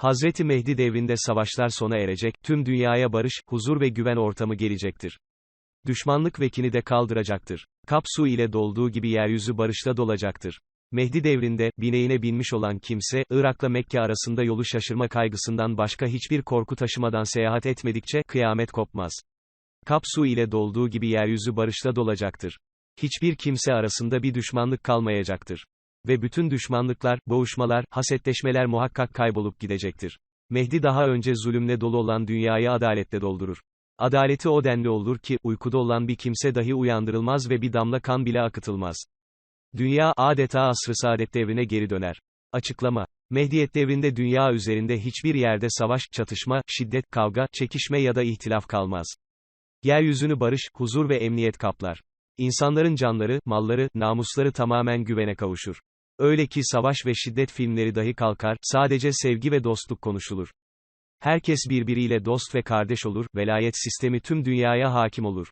Hazreti Mehdi devrinde savaşlar sona erecek, tüm dünyaya barış, huzur ve güven ortamı gelecektir. Düşmanlık ve kini de kaldıracaktır. Kap su ile dolduğu gibi yeryüzü barışla dolacaktır. Mehdi devrinde, bineğine binmiş olan kimse, Irak'la Mekke arasında yolu şaşırma kaygısından başka hiçbir korku taşımadan seyahat etmedikçe, kıyamet kopmaz. Kap su ile dolduğu gibi yeryüzü barışla dolacaktır. Hiçbir kimse arasında bir düşmanlık kalmayacaktır. Ve bütün düşmanlıklar, boğuşmalar, hasetleşmeler muhakkak kaybolup gidecektir. Mehdi daha önce zulümle dolu olan dünyayı adaletle doldurur. Adaleti o denli olur ki, uykuda olan bir kimse dahi uyandırılmaz ve bir damla kan bile akıtılmaz. Dünya, adeta asr-ı saadet devrine geri döner. Açıklama. Mehdiyet devrinde dünya üzerinde hiçbir yerde savaş, çatışma, şiddet, kavga, çekişme ya da ihtilaf kalmaz. Yeryüzünü barış, huzur ve emniyet kaplar. İnsanların canları, malları, namusları tamamen güvene kavuşur. Öyle ki savaş ve şiddet filmleri dahi kalkar, sadece sevgi ve dostluk konuşulur. Herkes birbiriyle dost ve kardeş olur, velayet sistemi tüm dünyaya hakim olur.